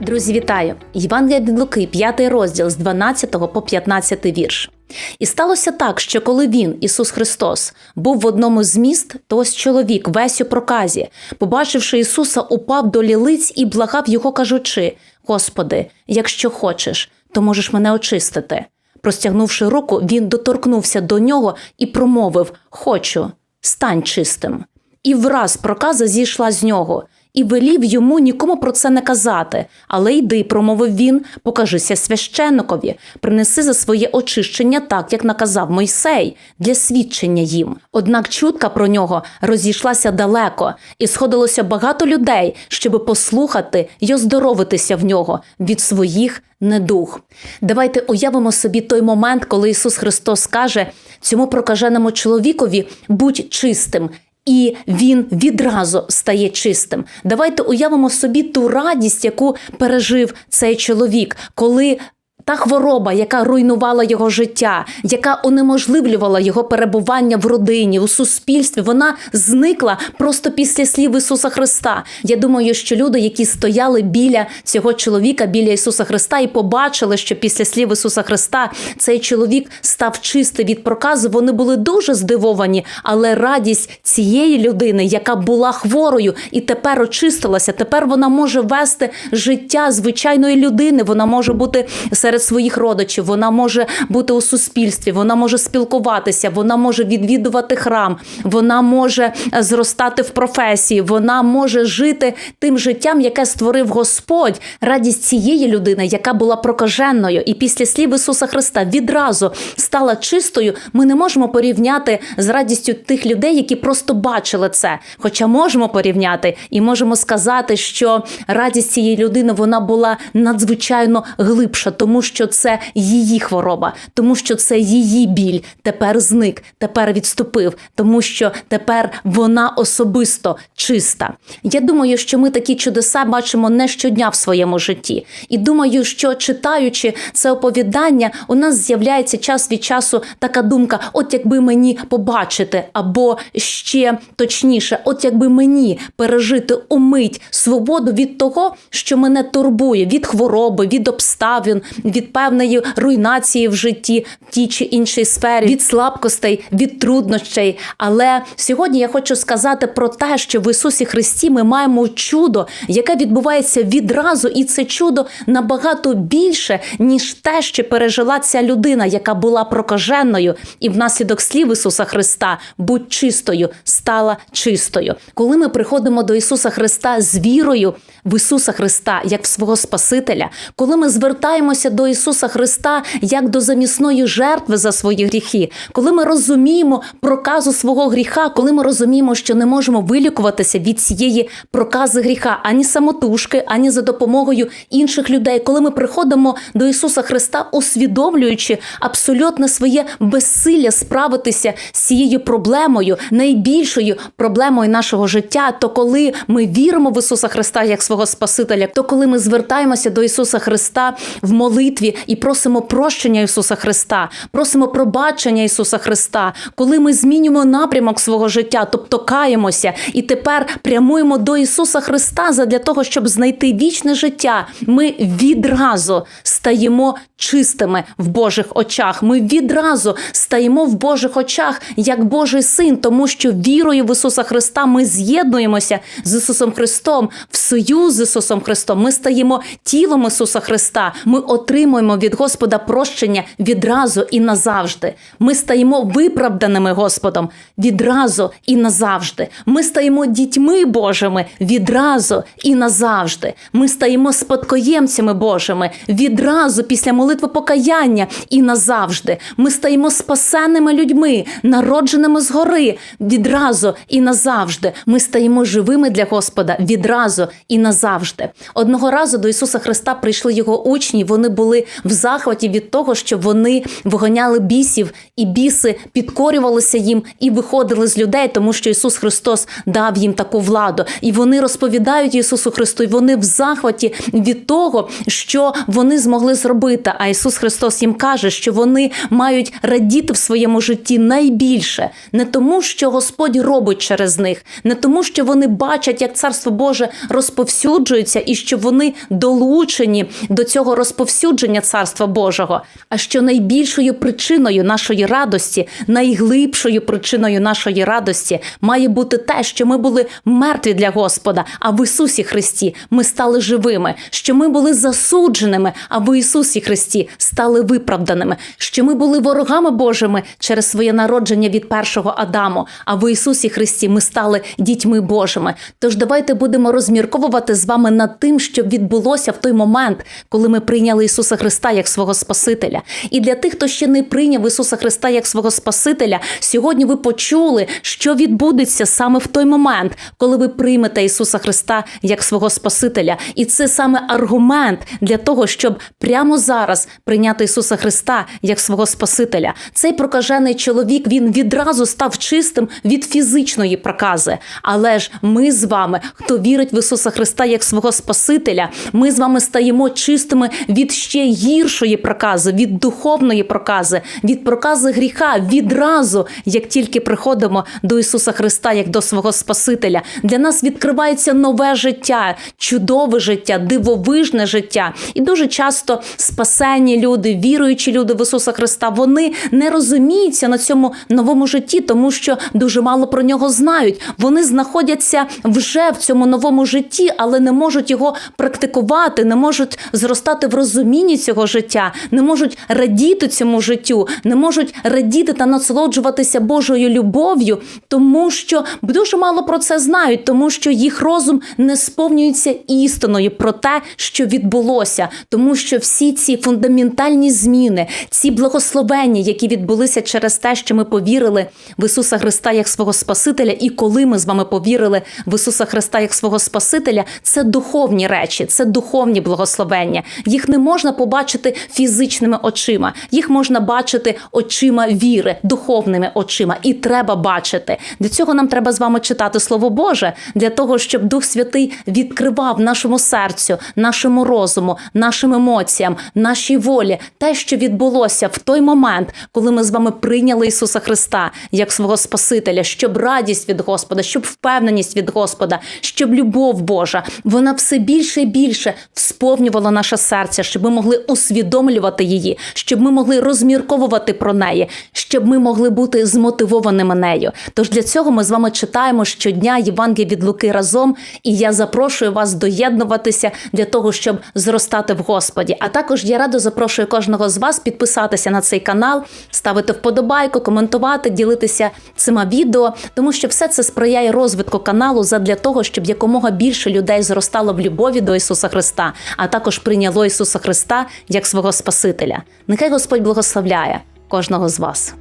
Друзі, вітаю! Євангелія від Луки, 5 розділ з 12 по 15 вірш. І сталося так, що коли він, Ісус Христос, був в одному з міст, то ось чоловік, весь у проказі, побачивши Ісуса, упав до лілиць і благав його, кажучи: Господи, якщо хочеш, то можеш мене очистити. Простягнувши руку, він доторкнувся до нього і промовив: Хочу, стань чистим. І враз проказа зійшла з нього, і велів йому нікому про це не казати. Але йди, промовив він, покажися священникові, принеси за своє очищення, так як наказав Мойсей, для свідчення їм. Однак чутка про нього розійшлася далеко, і сходилося багато людей, щоби послухати й оздоровитися в нього від своїх недуг. Давайте уявимо собі той момент, коли Ісус Христос каже цьому прокаженому чоловікові будь чистим. І він відразу стає чистим. Давайте уявимо собі ту радість, яку пережив цей чоловік, коли та хвороба, яка руйнувала його життя, яка унеможливлювала його перебування в родині, у суспільстві, вона зникла просто після слів Ісуса Христа. Я думаю, що люди, які стояли біля цього чоловіка, біля Ісуса Христа, і побачили, що після слів Ісуса Христа цей чоловік став чистий від проказу, вони були дуже здивовані, але радість цієї людини, яка була хворою і тепер очистилася, тепер вона може вести життя звичайної людини. Вона може бути серед своїх родичів, вона може бути у суспільстві, вона може спілкуватися, вона може відвідувати храм, вона може е, зростати в професії, вона може жити тим життям, яке створив Господь. Радість цієї людини, яка була прокаженною, і після слів Ісуса Христа відразу стала чистою. Ми не можемо порівняти з радістю тих людей, які просто бачили це. Хоча можемо порівняти і можемо сказати, що радість цієї людини вона була надзвичайно глибша, тому що це її хвороба, тому що це її біль тепер зник, тепер відступив, тому що тепер вона особисто чиста. Я думаю, що ми такі чудеса бачимо не щодня в своєму житті. І думаю, що читаючи це оповідання, у нас з'являється час від часу така думка: от якби мені побачити, або ще точніше, от якби мені пережити умить свободу від того, що мене турбує, від хвороби, від обставин, від певної руйнації в житті в тій чи іншій сфері, від слабкостей, від труднощей. Але сьогодні я хочу сказати про те, що в Ісусі Христі ми маємо чудо, яке відбувається відразу, і це чудо набагато більше, ніж те, що пережила ця людина, яка була прокаженою, і внаслідок слів Ісуса Христа будь чистою, стала чистою. Коли ми приходимо до Ісуса Христа з вірою в Ісуса Христа, як в свого Спасителя, коли ми звертаємося до Ісуса Христа як до замісної жертви за свої гріхи, коли ми розуміємо проказу свого гріха, коли ми розуміємо, що не можемо вилікуватися від цієї прокази гріха ані самотужки, ані за допомогою інших людей, коли ми приходимо до Ісуса Христа, усвідомлюючи абсолютно своє безсилля справитися з цією проблемою, найбільшою проблемою нашого життя, то коли ми віримо в Ісуса Христа як свого Спасителя, то коли ми звертаємося до Ісуса Христа в молитві і просимо прощення Ісуса Христа, просимо пробачення Ісуса Христа, коли ми змінюємо напрямок свого життя, тобто каємося, і тепер прямуємо до Ісуса Христа задля того, щоб знайти вічне життя, ми відразу стаємо чистими в Божих очах. Ми відразу стаємо в Божих очах як Божий син, тому що вірою в Ісуса Христа ми з'єднуємося з Ісусом Христом в союз з Ісусом Христом. Ми стаємо тілом Ісуса Христа. Ми отримуємо від Господа прощення відразу і назавжди. Ми стаємо виправданими Господом відразу і назавжди. Ми стаємо дітьми Божими відразу і назавжди. Ми стаємо спадкоємцями Божими відразу після молитви покаяння і назавжди. Ми стаємо спасенними людьми, народженими згори відразу і назавжди. Ми стаємо живими для Господа відразу і назавжди. Одного разу до Ісуса Христа прийшли його учні. Вони були були в захваті від того, що вони виганяли бісів, і біси підкорювалися їм і виходили з людей, тому що Ісус Христос дав їм таку владу. І вони розповідають Ісусу Христу, і вони в захваті від того, що вони змогли зробити. А Ісус Христос їм каже, що вони мають радіти в своєму житті найбільше, не тому, що Господь робить через них, не тому, що вони бачать, як Царство Боже розповсюджується, і що вони долучені до цього розповсюдження Царства Божого. А що найбільшою причиною нашої радості, найглибшою причиною нашої радості має бути те, що ми були мертві для Господа, а в Ісусі Христі ми стали живими, що ми були засудженими, а в Ісусі Христі стали виправданими, що ми були ворогами Божими через своє народження від першого Адаму, а в Ісусі Христі ми стали дітьми Божими. Тож давайте будемо розмірковувати з вами над тим, що відбулося в той момент, коли ми прийняли Ісуса Христа як свого Спасителя. І для тих, хто ще не прийняв Ісуса Христа як свого Спасителя, сьогодні ви почули, що відбудеться саме в той момент, коли ви приймете Ісуса Христа як свого Спасителя. І це саме аргумент для того, щоб прямо зараз прийняти Ісуса Христа як свого Спасителя. Цей прокажений чоловік він відразу став чистим від фізичної прокази. Але ж ми з вами, хто вірить в Ісуса Христа як свого Спасителя, ми з вами стаємо чистими від ще гіршої прокази, від духовної прокази, від прокази гріха відразу, як тільки приходимо до Ісуса Христа як до свого Спасителя. Для нас відкривається нове життя, чудове життя, дивовижне життя. І дуже часто спасені люди, віруючі люди в Ісуса Христа, вони не розуміються на цьому новому житті, тому що дуже мало про нього знають. Вони знаходяться вже в цьому новому житті, але не можуть його практикувати, не можуть зростати в розумінні цього життя, не можуть радіти цьому життю, не можуть радіти та насолоджуватися Божою любов'ю, тому що дуже мало про це знають, тому що їх розум не сповнюється істиною про те, що відбулося, тому що всі ці фундаментальні зміни, ці благословення, які відбулися через те, що ми повірили в Ісуса Христа як свого Спасителя, і коли ми з вами повірили в Ісуса Христа як свого Спасителя, це духовні речі, це духовні благословення. Їх не можна побачити фізичними очима, їх можна бачити очима віри, духовними очима, і треба бачити. Для цього нам треба з вами читати Слово Боже, для того, щоб Дух Святий відкривав нашому серцю, нашому розуму, нашим емоціям, нашій волі те, що відбулося в той момент, коли ми з вами прийняли Ісуса Христа як свого Спасителя, щоб радість від Господа, щоб впевненість від Господа, щоб любов Божа, вона все більше і більше сповнювала наше серце, щоб ми могли усвідомлювати її, щоб ми могли розмірковувати про неї, щоб ми могли бути змотивованими нею. Тож для цього ми з вами читаємо щодня Євангелія від Луки разом, і я запрошую вас доєднуватися для того, щоб зростати в Господі. А також я радо запрошую кожного з вас підписатися на цей канал, ставити вподобайку, коментувати, ділитися цими відео, тому що все це сприяє розвитку каналу задля того, щоб якомога більше людей зростало в любові до Ісуса Христа, а також прийняло Ісуса Христа як свого Спасителя. Нехай Господь благословляє кожного з вас.